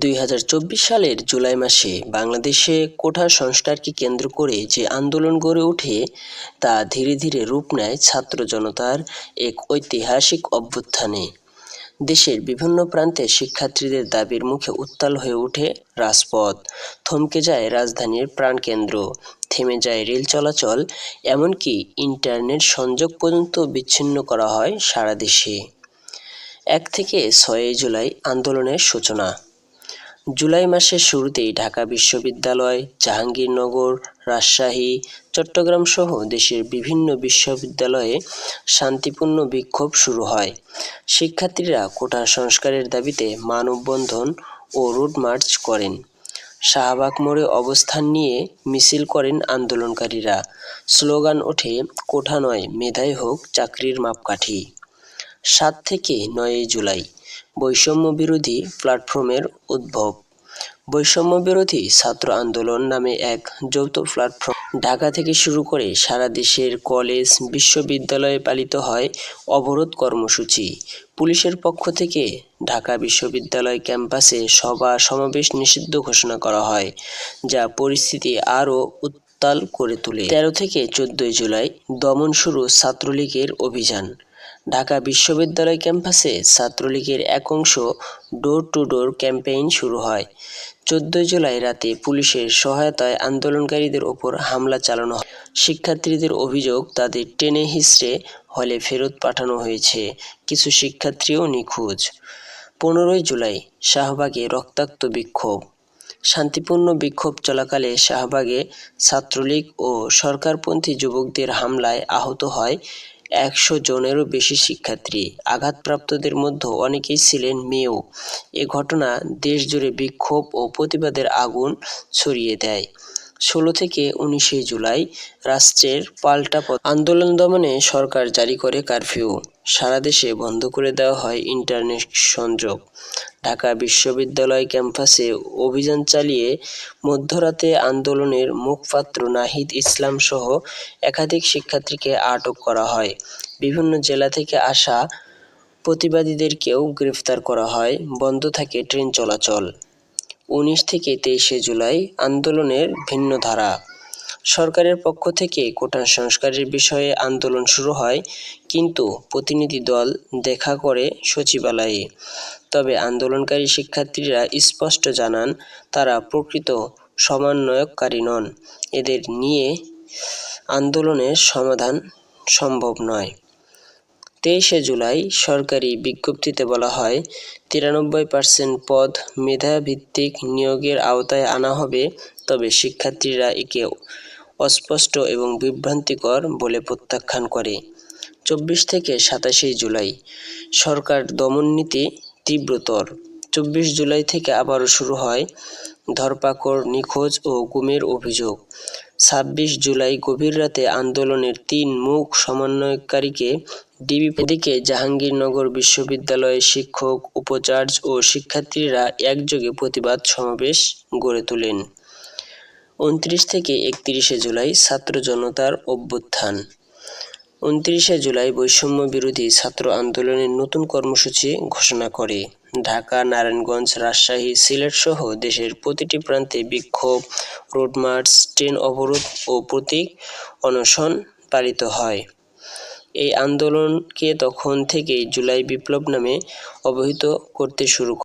দুই হাজার চব্বিশ সালের জুলাই মাসে বাংলাদেশে কোঠা সংস্কারকে কেন্দ্র করে যে আন্দোলন গড়ে ওঠে, তা ধীরে ধীরে রূপ নেয় ছাত্র জনতার এক ঐতিহাসিক অভ্যুত্থানে। দেশের বিভিন্ন প্রান্তে শিক্ষার্থীদের দাবির মুখে উত্তাল হয়ে ওঠে রাজপথ। থমকে যায় রাজধানীর প্রাণকেন্দ্র, থেমে যায় রেল চলাচল, এমনকি ইন্টারনেট সংযোগ পর্যন্ত বিচ্ছিন্ন করা হয় সারা দেশে। এক থেকে ছয়ই জুলাই আন্দোলনের সূচনা। জুলাই মাসের শুরুতেই ঢাকা বিশ্ববিদ্যালয়, জাহাঙ্গীরনগর, রাজশাহী চট্টগ্রাম সহ দেশের বিভিন্ন বিশ্ববিদ্যালয়ে শান্তিপূর্ণ বিক্ষোভ শুরু হয়। শিক্ষার্থীরা কোটা সংস্কারের দাবিতে মানববন্ধন ও রোড মার্চ করেন। শাহবাগ মোড়ে অবস্থান নিয়ে মিছিল করেন আন্দোলনকারীরা। স্লোগান ওঠে, কোঠা নয়, মেধাই হোক, চাকরির মাপকাঠি। সাত থেকে নয়ই জুলাই। বৈষম্য বিরোধী প্ল্যাটফর্মের উদ্ভব। বৈষম্য বিরোধী ছাত্র আন্দোলন নামে এক যৌথ প্ল্যাটফর্ম ঢাকা থেকে শুরু করে সারা দেশের কলেজ, বিশ্ববিদ্যালয়ে পালিত হয় অবরোধ কর্মসূচি। পুলিশের পক্ষ থেকে ঢাকা বিশ্ববিদ্যালয় ক্যাম্পাসে সভা সমাবেশ নিষিদ্ধ ঘোষণা করা হয়, যা পরিস্থিতি আরও উত্তাল করে তোলে। তেরো থেকে চোদ্দই জুলাই দমন শুরু ছাত্রলীগের অভিযান। ঢাকা বিশ্ববিদ্যালয় ক্যাম্পাসে ছাত্রলীগের এক অংশ ডোর টু ডোর ক্যাম্পেইন শুরু হয়। চোদ্দই জুলাই রাতে পুলিশের সহায়তায় আন্দোলনকারীদের ওপর হামলা চালানো হয়। শিক্ষার্থীদের অভিযোগ, তাদের টেনে হিসড়ে হলে ফেরত পাঠানো হয়েছে। কিছু শিক্ষার্থীও নিখোঁজ। পনেরোই জুলাই, শাহবাগে রক্তাক্ত বিক্ষোভ। শান্তিপূর্ণ বিক্ষোভ চলাকালে শাহবাগে ছাত্রলীগ ও সরকারপন্থী যুবকদের হামলায় আহত হয় একশো জনেরও বেশি শিক্ষার্থী আঘাতপ্রাপ্তদের মধ্যে অনেকেই ছিলেন মেয়েও এ ঘটনা দেশজুড়ে বিক্ষোভ ও প্রতিবাদের আগুন ছড়িয়ে দেয়। ষোলো থেকে উনিশে জুলাই রাষ্ট্রের পাল্টা আন্দোলন দমনে সরকার জারি করে কারফিউ। সারা দেশে বন্ধ করে দেওয়া হয় ইন্টারনেট সংযোগ। ঢাকা বিশ্ববিদ্যালয় ক্যাম্পাসে অভিযান চালিয়ে মধ্যরাতে আন্দোলনের মুখপাত্র নাহিদ ইসলাম সহ একাধিক শিক্ষার্থীকে আটক করা হয়। বিভিন্ন জেলা থেকে আসা প্রতিবাদীদেরকেও গ্রেফতার করা হয়। বন্ধ থাকে ট্রেন চলাচল। উনিশ থেকে তেইশে জুলাই আন্দোলনের ভিন্ন ধারা সরকারের পক্ষ থেকে কোটা সংস্কারের বিষয়ে আন্দোলন শুরু হয়, কিন্তু প্রতিনিধি দল দেখা করে সচিবালয়ে। তবে আন্দোলনকারী শিক্ষার্থীরা স্পষ্ট জানান, তারা প্রকৃত সমন্বয়কারী নন। এদের নিয়ে আন্দোলনের সমাধান সম্ভব নয়। তেইশে জুলাই সরকারি বিজ্ঞপ্তিতে বলা হয়, তিরানব্বই পার্সেন্ট পদ মেধাভিত্তিক নিয়োগের আওতায় আনা হবে, তবে শিক্ষার্থীরা একে অস্পষ্ট এবং বিভ্রান্তিকর বলে প্রত্যাখ্যান করে। চব্বিশ থেকে সাতাশে জুলাই, সরকার দমননীতি তীব্রতর। চব্বিশ জুলাই থেকে আবারও শুরু হয় ধরপাকড়, নিখোঁজ ও গুমের অভিযোগ। ছাব্বিশ জুলাই গভীর রাতে আন্দোলনের তিন মুখ সমন্বয়কারীকে ডিবি এদিকে জাহাঙ্গীরনগর বিশ্ববিদ্যালয়ের শিক্ষক, উপাচার্য ও শিক্ষার্থীরা একযোগে প্রতিবাদ সমাবেশ গড়ে তোলেন। উনত্রিশ থেকে একত্রিশে জুলাই ছাত্র জনতার অভ্যুত্থান। উনত্রিশে জুলাই বৈষম্য বিরোধী ছাত্র আন্দোলনের নতুন কর্মসূচি ঘোষণা করে। ঢাকা, নারায়ণগঞ্জ, রাজশাহী, সিলেট সহ দেশের প্রতিটি প্রান্তে বিক্ষোভ, রোড মার্চ, ট্রেন অবরোধ ও প্রতীক অনশন পালিত হয়। এই আন্দোলনকে তখন থেকেই জুলাই বিপ্লব নামে অবহিত করতে শুরু